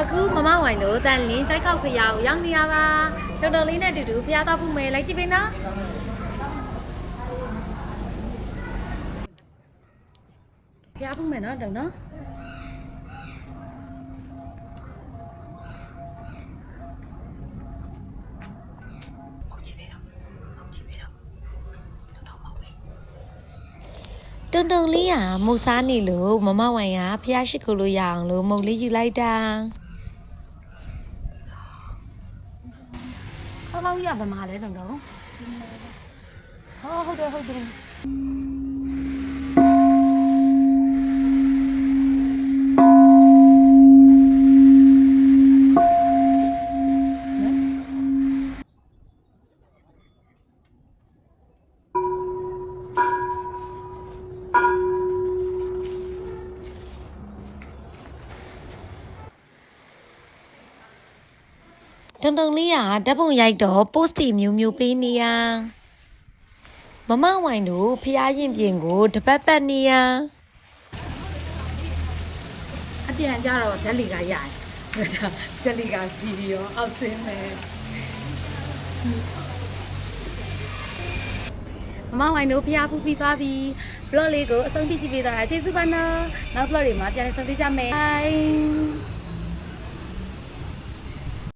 အခုမမဝိုင်တို့တန်လင်းကြိုက်ခောက်ဖျားကိုရောက်နေရပါတော်တော်လေးနဲ့အတူတူဖျားသားဖို့မယ်လိုက်ကြည့်ပေးနော်ဖျားဖို့မယ်နော်တောင်နော်တုံတုံလေးอ่ะမုတ်စားနေလို့မမဝိုင်ကဖျားရှိခိုးလို့ရအောင်လို့မုတ်လေးယူလိုက်တာ ဆောင်းလောက်ရပါမှာလဲတုံတုံဟောဟုတ်တ တ်တယ်တုံတုံလေးอ่ะဓာတ်ပုံရိုက်တော့ post တီမျိုးမျိုးပေးနေရမမဝိုင်တို့ဖျားရင်ပြင်ကိုတပတ်ပတ်နေရအပြန်ကြတော့ဓာတ်လီကရတယ်ဒါကြောင့်ဓာတ်လီကစီပြီးတော့အောက်ဆင်းမယ်မမဝိုင်တို့ဖျားဖူးပြီးသွားပြီ vlog လေးကိုအဆုံးထိကြည့်ပေးသွားတာကျေးဇူးပါနော်နောက် vlog တွေမှာပြန်လည်ဆုံတွေ့ကြမယ် bye